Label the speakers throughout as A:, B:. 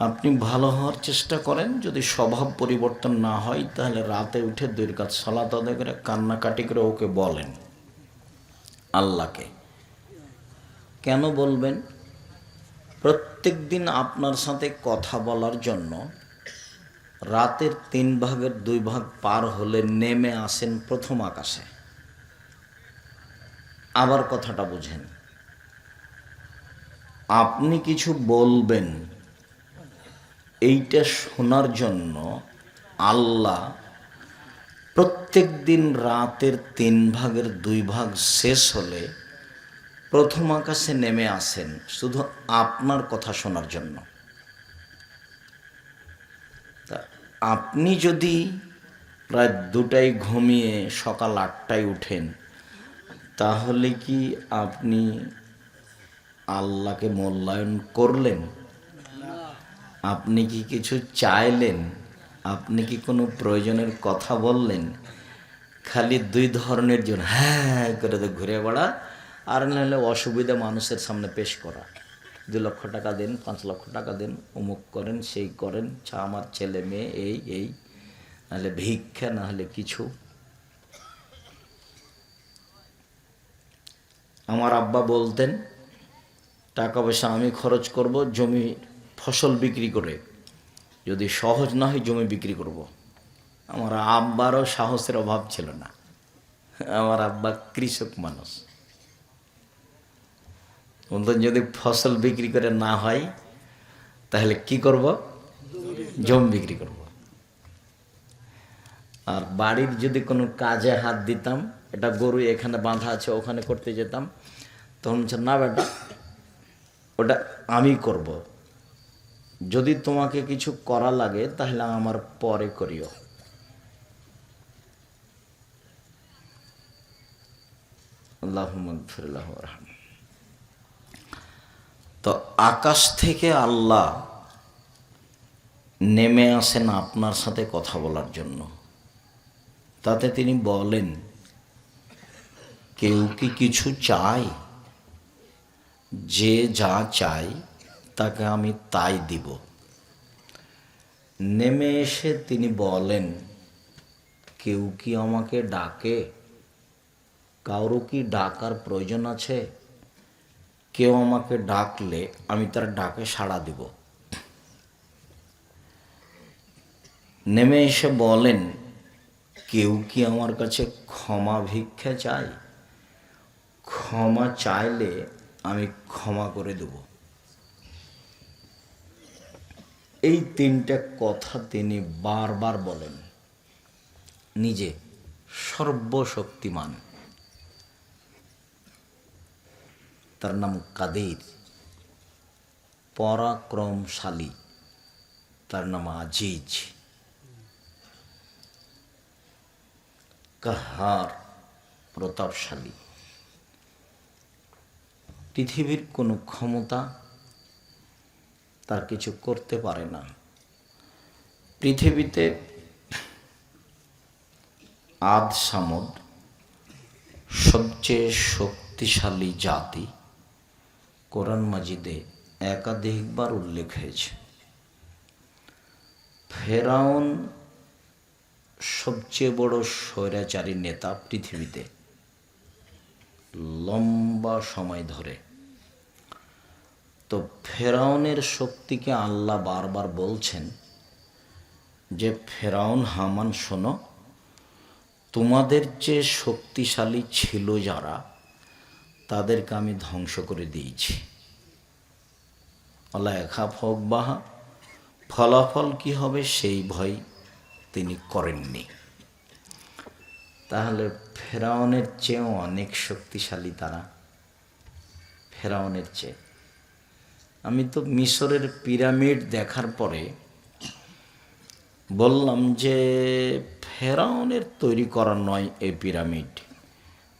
A: আপনি ভালো হওয়ার চেষ্টা করেন, যদি স্বভাব পরিবর্তন না হয়, তাহলে রাতে উঠে দুই কাজ সালাত আদায় করে কান্নাকাটি করে ওকে বলেন, আল্লাহকে। কেন বলবেন? প্রত্যেক দিন আপনার সাথে কথা বলার জন্য রাতের তিন ভাগের দুই ভাগ পার হলে নেমে আসেন প্রথম আকাশে। আবার কথাটা বুঝেন। আপনি কিছু বলবেন এইটা শোনার জন্য আল্লাহ প্রত্যেক দিন রাতের তিন ভাগের দুই ভাগ শেষ হলে প্রথম আকাশে নেমে আসেন শুধু আপনার কথা শোনার জন্য। আপনি যদি প্রায় দুটায় ঘুমিয়ে সকাল আটটায় উঠেন, তাহলে কি আপনি আল্লাহকে মূল্যায়ন করলেন? আপনি কি কিছু চাইলেন? আপনি কি কোনো প্রয়োজনের কথা বললেন? খালি দুই ধরনের জন্য হ্যাঁ করে তো ঘুরে বেড়া। আর নাহলে অসুবিধা মানুষের সামনে পেশ করা। দু লক্ষ টাকা দেন, পাঁচ লক্ষ টাকা দেন, অমুক করেন, সেই করেন আমার ছেলে মেয়ে, এই এই। নাহলে ভিক্ষা না হলে কিছু। আমার আব্বা বলতেন, টাকা পয়সা আমি খরচ করব, জমি ফসল বিক্রি করে, যদি সহজ না হয় জমি বিক্রি করব। আমার আব্বারও সাহসের অভাব ছিল না। আমার আব্বা কৃষক মানুষ। বলতেন যদি ফসল বিক্রি করে না হয়, তাহলে কি করব? জমি বিক্রি করব। আর বাড়ির যদি কোনো কাজে হাত দিতাম, এটা গরু এখানে বাঁধা আছে, ওখানে করতে যেতাম, তখন না বেটা, ওটা আমি করব। যদি তোমাকে কিছু করা লাগে, তাহলে আমার পরে করিও। তো আকাশ থেকে আল্লাহ নেমে আসেন আপনার সাথে কথা বলার জন্য। তাতে তিনি বলেন, কেউ কি কিছু চায়? যে যা চাই তাকে আমি তাই দিব। নেমে এসে তিনি বলেন, কেউ কি আমাকে ডাকে? কারও কি ডাকার প্রয়োজন আছে? কেউ আমাকে ডাকলে আমি তার ডাকে সাড়া দিব। নেমে এসে বলেন, কেউ কি আমার কাছে ক্ষমা ভিক্ষা চায়? ক্ষমা চাইলে আমি ক্ষমা করে দেব। এই তিনটা কথা তিনি বারবার বলেন। নিজে সর্বশক্তিমান। তার নাম কাদের? পরাক্রমশালী। তার নাম আজিজ। কাহার প্রতাপশালী। পৃথিবীর কোনো ক্ষমতা তার কিছু করতে পারে না। পৃথিবীতে আদ সামদ সবচেয়ে শক্তিশালী জাতি কোরআন মাজিদে একাধিকবার উল্লেখ হয়েছে। ফেরাউন সবচেয়ে বড় স্বৈরাচারী নেতা পৃথিবীতে লম্বা সময় ধরে তো ফেরাউনের শক্তিকে আল্লাহ বারবার বলছেন যে, ফেরাউন, হামান, শোনো, তোমাদের যে শক্তিশালী ছিল যারা, তাদেরকে আমি ধ্বংস করে দিয়েছি। একা ফক বাহা ফলাফল কি হবে সেই ভয় তিনি করেননি। তাহলে ফেরাউনের চেয়েও অনেক শক্তিশালী তারা? ফেরাউনের চেয়ে। আমি তো মিশরের পিরামিড দেখার পরে বললাম যে ফেরাউনের তৈরি করা নয় এই পিরামিড।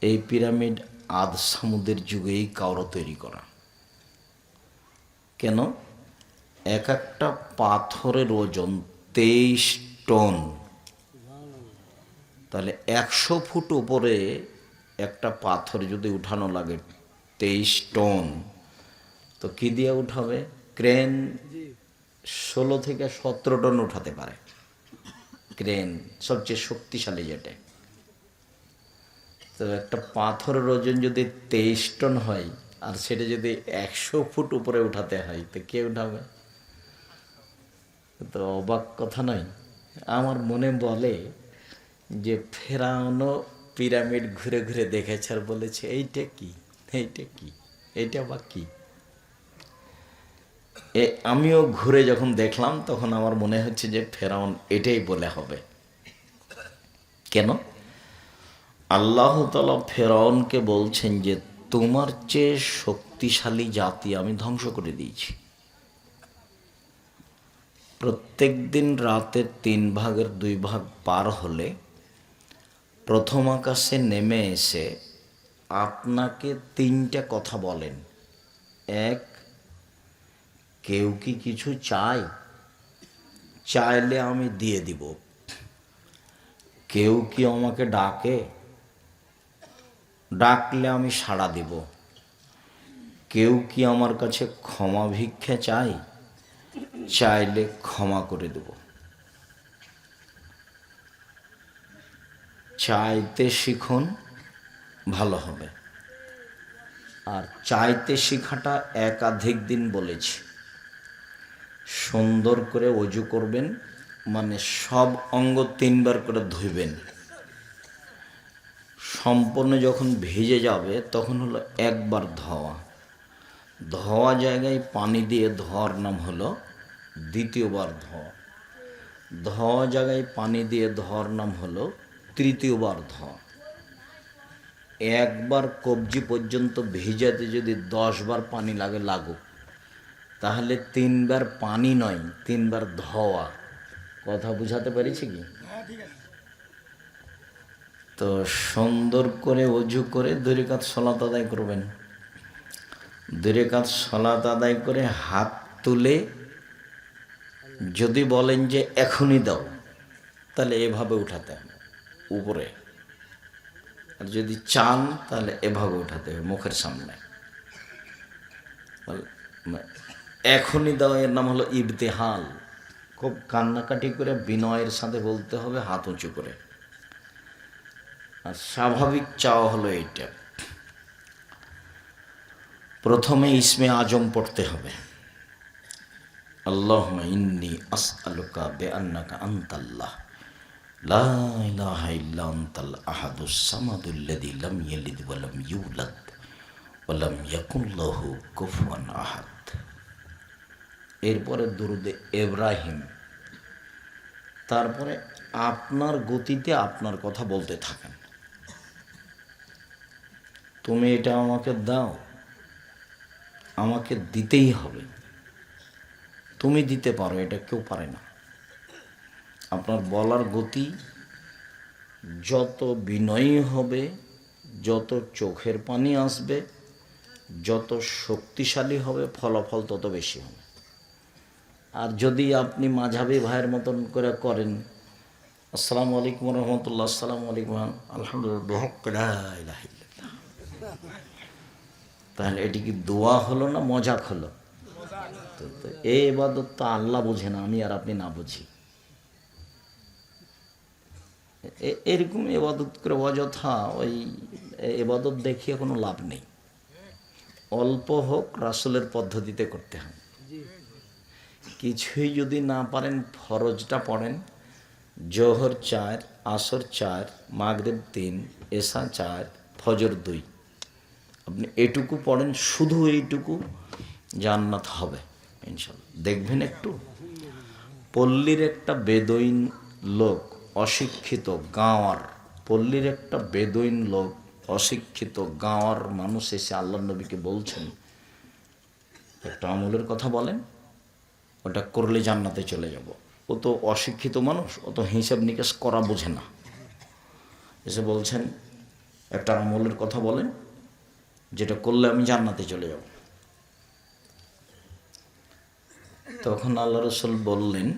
A: এই পিরামিড আদ সামুদের যুগেই কারও তৈরি করা। কেন? এক একটা পাথরের ওজন তেইশ টন। তাহলে একশো ফুট উপরে একটা পাথর যদি উঠানো লাগে তেইশ টন। তো কি দিয়ে উঠাবে? ক্রেন ষোলো থেকে সতেরো টন উঠাতে পারে। ক্রেন সবচেয়ে শক্তিশালী যেটা তো একটা পাথরের ওজন যদি তেইশ টন হয়, আর সেটা যদি একশো ফুট উপরে উঠাতে হয়, তো কে উঠাবে? তো অবাক কথা নয়। আমার মনে বলে যে, ফেরানো পিরামিড ঘুরে ঘুরে দেখেছে আর বলেছে, এইটা কি? এইটা কি? এইটা বা কি? এ, আমিও ঘুরে যখন দেখলাম, তখন আমার মনে হচ্ছে যে ফেরাউন এটাই বলে হবে। কেন? আল্লাহ তালা ফেরাউনকে বলছেন যে, তোমার চেয়ে শক্তিশালী জাতি আমি ধ্বংস করে দিয়েছি। প্রত্যেক দিন রাতের তিন ভাগের দুই ভাগ পার হলে প্রথম আকাশে নেমে এসে আপনাকে তিনটা কথা বলেন। এক কেউ কি কিছু চায়? চাইলে আমি দিয়ে দিব। কেউ কি আমাকে ডাকে? ডাকলে আমি সাড়া দিব। কেউ কি আমার কাছে ক্ষমা ভিক্ষা চাই চাইলে ক্ষমা করে দেব। চাইতে শিখুন, ভালো হবে। আর চাইতে শেখাটা একাধিক দিন বলেছি। সুন্দর করে অজু করবেন মানে সব অঙ্গ তিনবার করে ধুইবেন। সম্পূর্ণ যখন ভেজে যাবে, তখন হলো একবার ধোয়া। ধোয়া জায়গায় পানি দিয়ে ধোয়ার নাম হলো দ্বিতীয়বার ধোয়া। ধোয়া জায়গায় পানি দিয়ে ধোয়ার নাম হলো তৃতীয়বার ধোয়া। একবার কবজি পর্যন্ত ভেজাতে যদি দশবার পানি লাগে, লাগুক। তাহলে তিনবার পানি নয় তিনবার ধোয়া। কথা বুঝাতে পেরেছি কি? তো সুন্দর করে অজু করে দুই কাত সলাত আদায় করবেন। দুই কাত সলাত আদায় করে হাত তুলে যদি বলেন যে এখনই দাও তাহলে এভাবে উঠাতে হবে উপরে। আর যদি চান তাহলে এভাবে উঠাতে হবে মুখের সামনে। এখনই দাও, এর নাম হলো ইবতেহাল। খুব কান্নাকাটি করে বিনয়ের সাথে বলতে হবে, হাত উঁচু করে। আর স্বাভাবিক চাওয়া হলো এইটা। প্রথমে ইসমে আজম পড়তে হবে। আল্লাহ ইন্নি আসআলুকা বেআন্নাকা আনতাল্লাহ। লা আহাদ। এরপরে দুরুদে ইব্রাহিম তারপরে আপনার গতিতে আপনার কথা বলতে থাকেন। তুমি এটা আমাকে দাও, আমাকে দিতেই হবে। তুমি দিতে পারো, এটা কেউ পারে না। আপনার বলার গতি যত বিনয়ী হবে, যত চোখের পানি আসবে, যত শক্তিশালী হবে, ফলাফল তত বেশি হবে। আর যদি আপনি মাঝাবি ভাইয়ের মতন করে করেন, আসসালামু আলাইকুম রহমতুল্লাহ, আসসালামু আলাইকুম আলহামদুলিল্লাহ তাহলে এটি কি দোয়া হলো না মজাক হলো? তো এই এবাদত তো আল্লাহ বোঝে না, আমি আর আপনি না বুঝি। এরকম এবাদত করে অযথা ওই এবাদত দেখিয়ে কোনো লাভ নেই। অল্প হোক, রাসুলের পদ্ধতিতে করতে হবে কিছুই যদি না পারেন, ফরজটা পড়েন। জোহর চার, আসর চার, মাগরেব তিন এসা চার, ফজর দুই। আপনি এটুকু পড়েন, শুধু এইটুকু জান্নাত হবে ইনশাল্লাহ দেখবেন একটু। পল্লীর একটা বেদইন লোক, অশিক্ষিত, গাঁওয়ার। পল্লীর একটা বেদইন লোক, অশিক্ষিত, গাঁওয়ার মানুষ এসে আল্লাহ নবীকে বলছেন। একটা আমলের কথা বলেন। ওটা করলে জান্নাতে চলে যাব। ও তো অশিক্ষিত মানুষ, ও তো হিসাব নিকাশ করা বোঝে না। এসে বলছেন, একটা আমলের কথা বলেন, যেটা করলে আমি জান্নাতে চলে যাব। তখন আল্লাহ রসুল বললেন,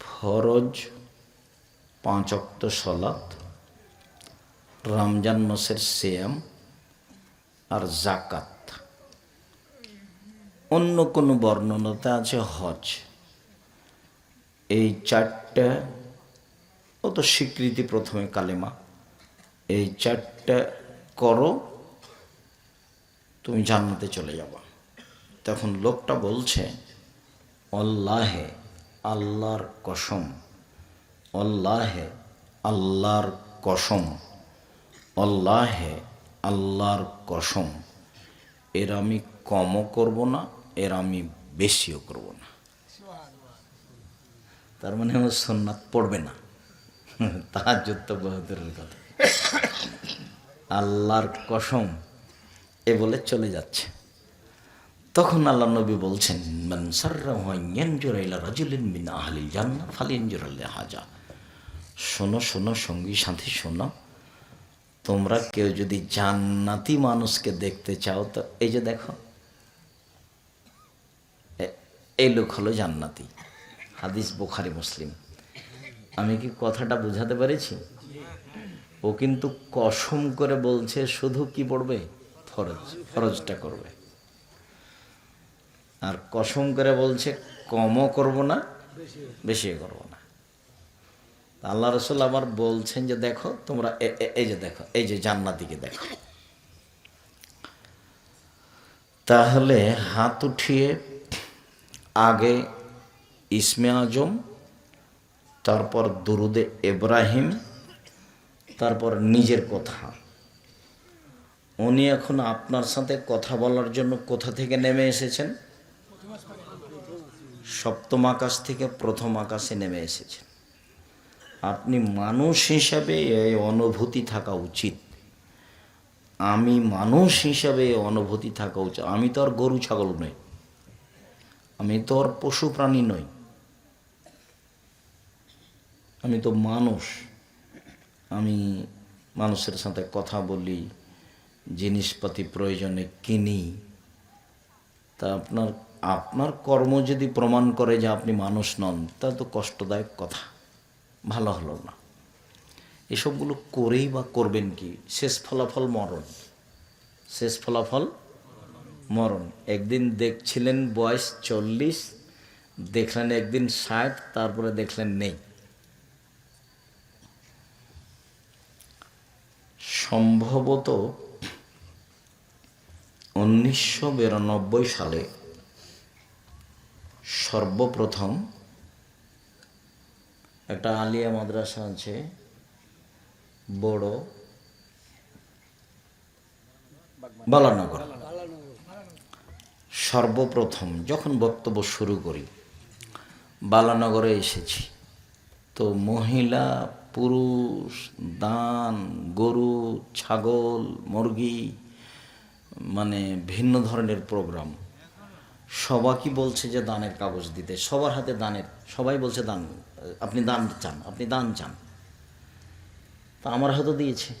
A: ফরজ পাঁচ অক্ত সলাত, রমজান মাসের সিয়াম আর জাকাত অন্য কোনো বর্ণনাতে আছে হজ? এই চারটা, ও তো স্বীকৃতি প্রথমে কালেমা। এই চারটা করো, তুমি জান্নাতে চলে যাবা। তখন লোকটা বলছে অল্লাহে আল্লাহর কসম অল্লাহে আল্লাহর কসম অল্লাহে আল্লাহর কসম। এর আমি কমও করব না এর আমি বেশিও করব না। তার মানে আমার সন্ন্যাত পড়বে না। তার যুদ্ধ বহুদূরের কথা। আল্লাহর কসম, এ বলে চলে যাচ্ছে। তখন আল্লাহ নবী বলছেন ফালিয়ানজুরা শোনো শোনো, সঙ্গী, সাথে, শোনো। তোমরা কেউ যদি জান্নাতি মানুষকে দেখতে চাও, তো এই যে দেখো এই লোক হলো জান্নাতি। হাদিস বোখারি, মুসলিম। আমি কি কথাটা বুঝাতে পেরেছি? ও কিন্তু কসম করে বলছে, শুধু কি পড়বে? ফরজ, ফরজটা করবে। আর কসম করে বলছে, কমও করব না বেশি করব না। আল্লাহ রসুল আবার বলছেন যে, দেখো, তোমরা এই যে দেখো, এই যে জান্নাতিকে দেখো। তাহলে হাত উঠিয়ে আগে ইসমে আজম, তারপর দুরুদে এব্রাহিম তারপর নিজের কথা। উনি এখন আপনার সাথে কথা বলার জন্য কোথা থেকে নেমে এসেছেন? সপ্তম আকাশ থেকে প্রথম আকাশে নেমে এসেছেন। আপনি মানুষ হিসাবে এই অনুভূতি থাকা উচিত। আমি মানুষ হিসাবে অনুভূতি থাকা উচিত। আমি তো আর গরু, ছাগল নই। আমি তো আর পশু প্রাণী নই। আমি তো মানুষ। আমি মানুষের সাথে কথা বলি, জিনিসপাতি প্রয়োজনে কিনি। তা আপনার আপনার কর্ম যদি প্রমাণ করে যে আপনি মানুষ নন, তা তো কষ্টদায়ক কথা। ভালো হলো না। এসবগুলো করেই বা করবেন কি? শেষ ফলাফল মরণ। শেষ ফলাফল মরণ। একদিন দেখছিলেন বয়স চল্লিশ, দেখলেন একদিন ষাট, তারপরে দেখলেন নেই। সম্ভবত উনিশশো বিরানব্বই সালে সর্বপ্রথম একটা আলিয়া মাদ্রাসা আছে, বড়, বালানগর। সর্বপ্রথম যখন বক্তব্য শুরু করি, বালানগরে এসেছি। তো মহিলা, পুরুষ, দান, গরু, ছাগল, মুরগি মানে ভিন্ন ধরনের প্রোগ্রাম। সবাইকে বলছে যে দানের কাগজ দিতে? সবার হাতে দানের, সবাই বলছে দান, আপনি দান চান, আপনি দান চান। তা আমার হাতে দিয়েছে।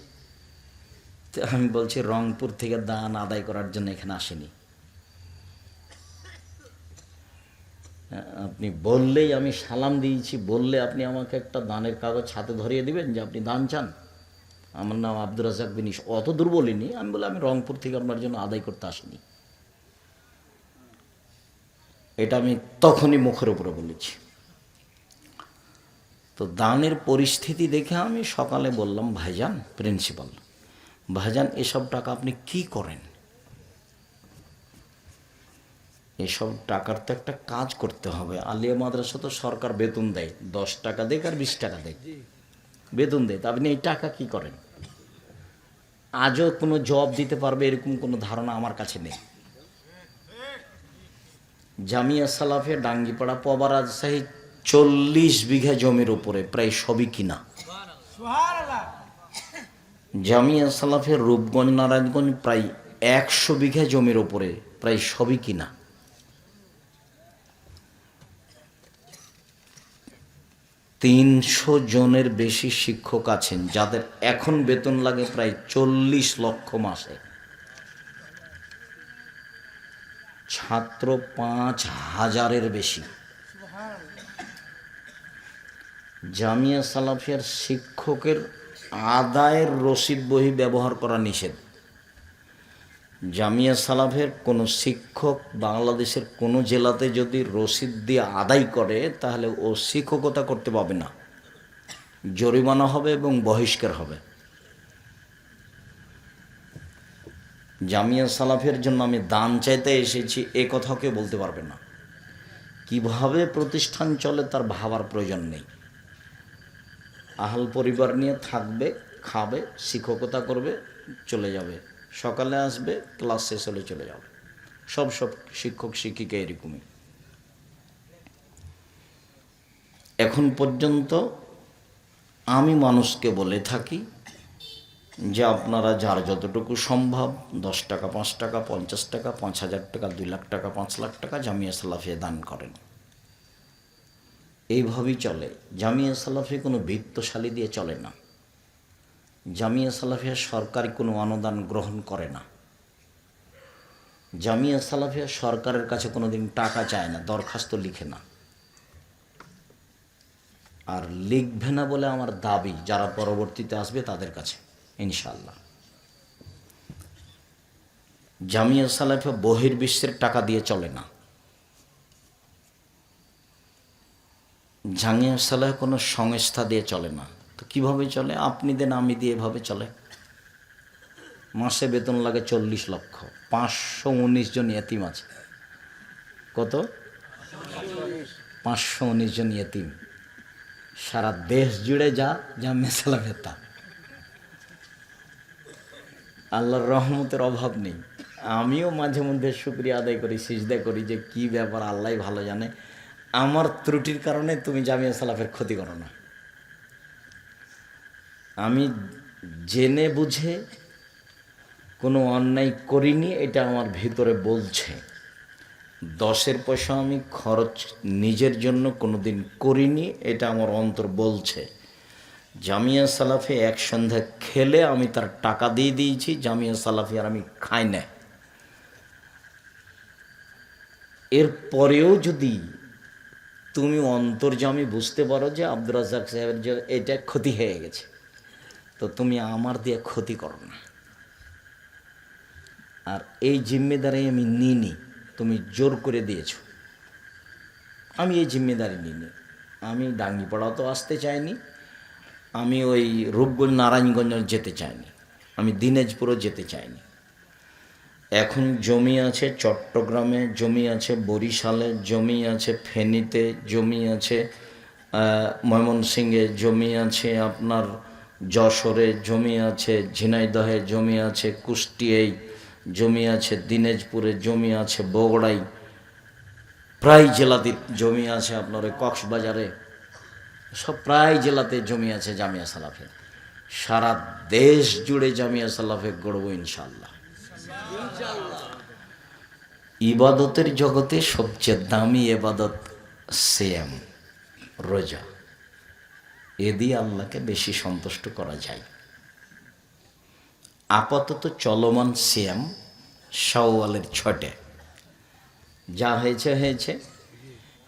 A: আমি বলছি রংপুর থেকে দান আদায় করার জন্য এখানে আসেনি। আপনি বললেই আমি সালাম দিয়েছি, বললে আপনি আমাকে একটা দানের কাগজ হাতে ধরিয়ে দিবেন যে আপনি দান চান। আমার নাম আব্দুর রাজাক বিনিস অত দূর বলিনি, আমি বলে আমি রংপুর থেকে আপনার জন্য আদায় করতে আসিনি। এটা আমি তখনই মুখের উপরে বলেছি। তো দানের পরিস্থিতি দেখে আমি সকালে বললাম, ভাইজান, প্রিন্সিপাল, ভাইজান, এসব টাকা আপনি কি করেন? এসব টাকার তো একটা কাজ করতে হবে। আলিয়া মাদ্রাসা তো সরকার বেতন দেয়। দশ টাকা দেখ আর বিশ টাকা দেয় বেতন দেয়। তা আপনি এই টাকা কি করেন? আজও কোনো জব দিতে পারবে এরকম কোনো ধারণা আমার কাছে নেই। জামিয়া সালাফে ডাঙ্গিপাড়া পবা রাজশাহী চল্লিশ বিঘা জমির উপরে প্রায় সবই কিনা। জামিয়া সালাফের রূপগঞ্জ নারায়ণগঞ্জ প্রায় একশো বিঘা জমির উপরে প্রায় সবই কিনা। তিনশো জনের বেশি শিক্ষক আছেন, যাদের এখন বেতন লাগে প্রায় চল্লিশ লক্ষ মাসে। ছাত্র পাঁচ হাজারের বেশি। জামিয়া সালাফিয়ার শিক্ষকের আদায়ের রসিদ বহি ব্যবহার করা নিষেধ। জামিয়া সালাফের কোনো শিক্ষক বাংলাদেশের কোনো জেলাতে যদি রসিদ দিয়ে আদায় করে, তাহলে ও শিক্ষকতা করতে পাবে না। জরিমানা হবে এবং বহিষ্কার হবে। জামিয়া সালাফের জন্য আমি দান চাইতে এসেছি, এ কথাও কেউ বলতে পারবে না। কীভাবে প্রতিষ্ঠান চলে তার ভাবার প্রয়োজন নেই। আহাল পরিবার নিয়ে থাকবে, খাবে, শিক্ষকতা করবে, চলে যাবে। সকালে আসবে ক্লাস শেষ হলে চলে যাবে। সব সব শিক্ষক, শিক্ষিকা এরকমই। এখন পর্যন্ত আমি মানুষকে বলে থাকি যে আপনারা যার যতটুকু সম্ভব, দশ টাকা, পাঁচ টাকা, পঞ্চাশ টাকা, পাঁচ হাজার টাকা, দুই লাখ টাকা, পাঁচ লাখ টাকা জামিয়া সালাফিয়া দান করেন। এইভাবেই চলে। জামিয়া সালাফি কোনো বৃত্তশালী দিয়ে চলে না। জামিয়া সালাফিয়া সরকারি কোনো অনুদান গ্রহণ করে না। জামিয়া সালাফিয়া সরকারের কাছে কোনো দিন টাকা চায় না, দরখাস্ত লিখে না। আর লিখবে না বলে আমার দাবি, যারা পরবর্তীতে আসবে তাদের কাছে ইনশাল্লাহ জামিয়া সালাফিয়া বহির্বিশ্বের টাকা দিয়ে চলে না। জামিয়া সালাহ কোনো সংস্থা দিয়ে চলে না। তো কীভাবে চলে? আপনি দেন আমি দিয়ে এভাবে চলে। মাসে বেতন লাগে চল্লিশ লক্ষ। পাঁচশো উনিশ জন এতিম আছে। কত? পাঁচশো উনিশ জন এতিম সারা দেশ জুড়ে যা জামিয়া সালামের তা আল্লাহর রহমতের অভাব নেই। আমিও মাঝে মধ্যে শুক্রিয়া আদায় করি, সিজদা করি যে কি ব্যাপার আল্লাহ ভালো জানে। আমার ত্রুটির কারণে তুমি জামিয়া সালাফের ক্ষতি করো না। আমি জেনে বুঝে কোনো অন্যায় করিনি, এটা আমার ভিতরে বলছে। দশের পয়সা আমি খরচ নিজের জন্য কোনো দিন করিনি, এটা আমার অন্তর বলছে। জামিয়া সালাফে এক সন্ধ্যা খেলে আমি তার টাকা দিয়ে দিয়েছি, জামিয়া সালাফি আর আমি খাই না। এর পরেও যদি তুমি অন্তর্জামী বুঝতে পারো যে আব্দুর রাজাক সাহেবের এটা ক্ষতি হয়ে গেছে। তো তুমি আমার দিয়ে ক্ষতি করো না। আর এই জিম্মেদারি আমি নিইনি, তুমি জোর করে দিয়েছ। আমি এই জিম্মেদারি নিইনি। আমি ডাঙ্গিপাড়াও তো আসতে চাইনি, আমি ওই রূপগঞ্জ নারায়ণগঞ্জ যেতে চাইনি, আমি দিনাজপুরও যেতে চাইনি। এখন জমি আছে চট্টগ্রামে, জমি আছে বরিশালে, জমি আছে ফেনীতে, জমি আছে ময়মনসিংহে, জমি আছে আপনার যশোরে জমি আছে, ঝিনাইদহে জমি আছে, কুষ্টিয়ায় জমি আছে, দিনাজপুরে জমি আছে বগুড়াই প্রায় জেলাতে জমি আছে আপনার কক্সবাজারে। সব প্রায় জেলাতে জমি আছে জামিয়া সালাফে সারা দেশ জুড়ে জামিয়া সালাফে গড়ব ইনশাল্লাহ ইবাদতের জগতে সবচেয়ে দামি এবাদত সেম রোজা। এ দিয়ে আল্লাহকে বেশি সন্তুষ্ট করা যায়। আপাতত চলমান সিয়াম শাওয়ালের ছটে যা হয়েছে হয়েছে।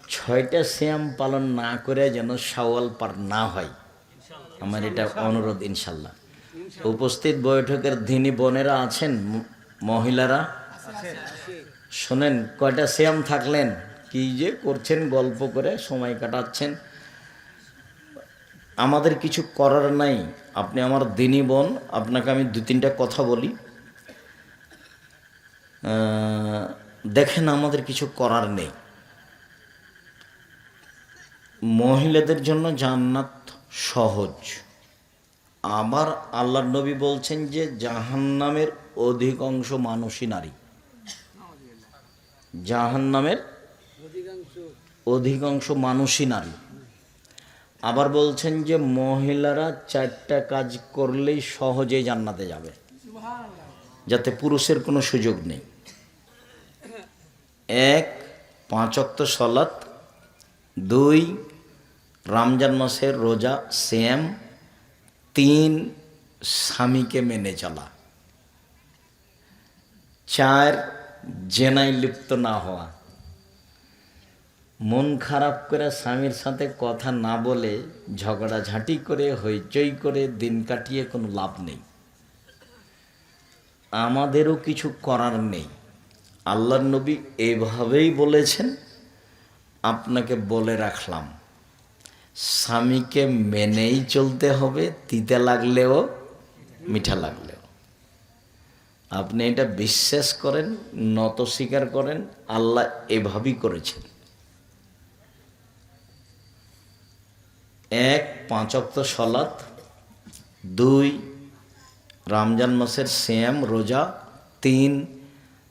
A: ছয়টা শ্যাম পালন না করে যেন শাওয়াল পার না হয়। আমার এটা অনুরোধ ইনশাল্লাহ উপস্থিত বৈঠকের ধিনী বোনেরা আছেন মহিলারা? শোনেন কয়টা শ্যাম থাকলেন? কি যে করছেন গল্প করে সময় কাটাচ্ছেন। আমাদের কিছু করার নাই। আপনি আমার দিনী বোন, আপনাকে আমি দু তিনটা কথা বলি। দেখেন আমাদের কিছু করার নেই। মহিলাদের জন্য জান্নাত সহজ। আবার আল্লাহ নবী বলছেন যে, জাহান্নামের অধিকাংশ মানুষই নারী। জাহান্নামের অধিকাংশ মানুষই নারী। আবার বলছেন যে মহিলারা চারটা কাজ করলেই সহজেই জান্নাতে যাবে। যাতে পুরুষের কোনো সুযোগ নেই। এক পাঁচক্ত সলাৎ দুই রমজান মাসের রোজা সেম তিন স্বামীকে মেনে চলা। চার জেনায় লিপ্ত না হওয়া। মন খারাপ করে স্বামীর সাথে কথা না বলে ঝগড়াঝাঁটি করে, হইচই করে দিন কাটিয়ে কোনো লাভ নেই। আমাদেরও কিছু করার নেই। আল্লাহর নবী এইভাবেই বলেছেন, আপনাকে বলে রাখলাম, স্বামীকে মেনেই চলতে হবে, তিতে লাগলেও মিঠা লাগলেও। আপনি এটা বিশ্বাস করেন, নত স্বীকার করেন, আল্লাহ এভাবেই করেছেন। এক, পাঁচ অক্ত সলাৎ দুই, রমজান মাসের শ্যাম রোজা। তিন,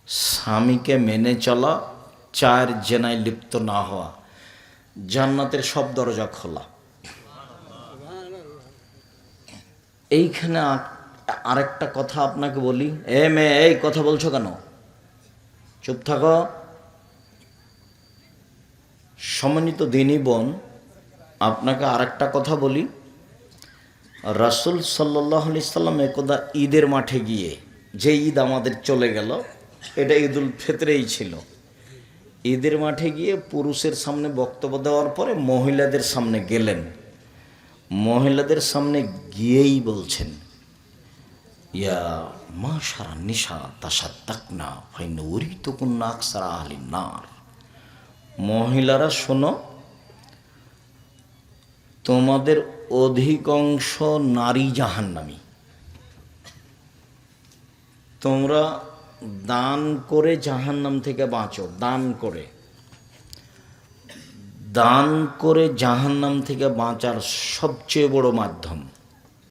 A: স্বামীকে মেনে চলা। চার, জেনায় লিপ্ত না হওয়া। জান্নাতের সব দরজা খোলা। এইখানে আরেকটা কথা আপনাকে বলি। এ মেয়ে, এই কথা বলছো কেন? চুপ থাকো। সমন্বিত দিনী বোন আপনাকে আরেকটা কথা বলি। রাসুল সাল্লাহ আলি সাল্লাম একদা ঈদের মাঠে গিয়ে যে ঈদ আমাদের চলে গেল, এটা ঈদুল ফেতরেই ছিল। ঈদের মাঠে গিয়ে পুরুষের সামনে বক্তব্য দেওয়ার পরে মহিলাদের সামনে গেলেন। মহিলাদের সামনে গিয়েই বলছেন, ইয়া মা সারা নিশা তাসা তাক না ফাইন উরি তো কোন নাক সারা আহলি নার। মহিলারা শোনো তোমাদের অধিকাংশ নারী জাহান্নামী। তোমরা দান করে জাহান্নাম থেকে বাঁচো, দান করে। দান করে জাহান্নাম থেকে বাঁচার সবচেয়ে বড় মাধ্যম।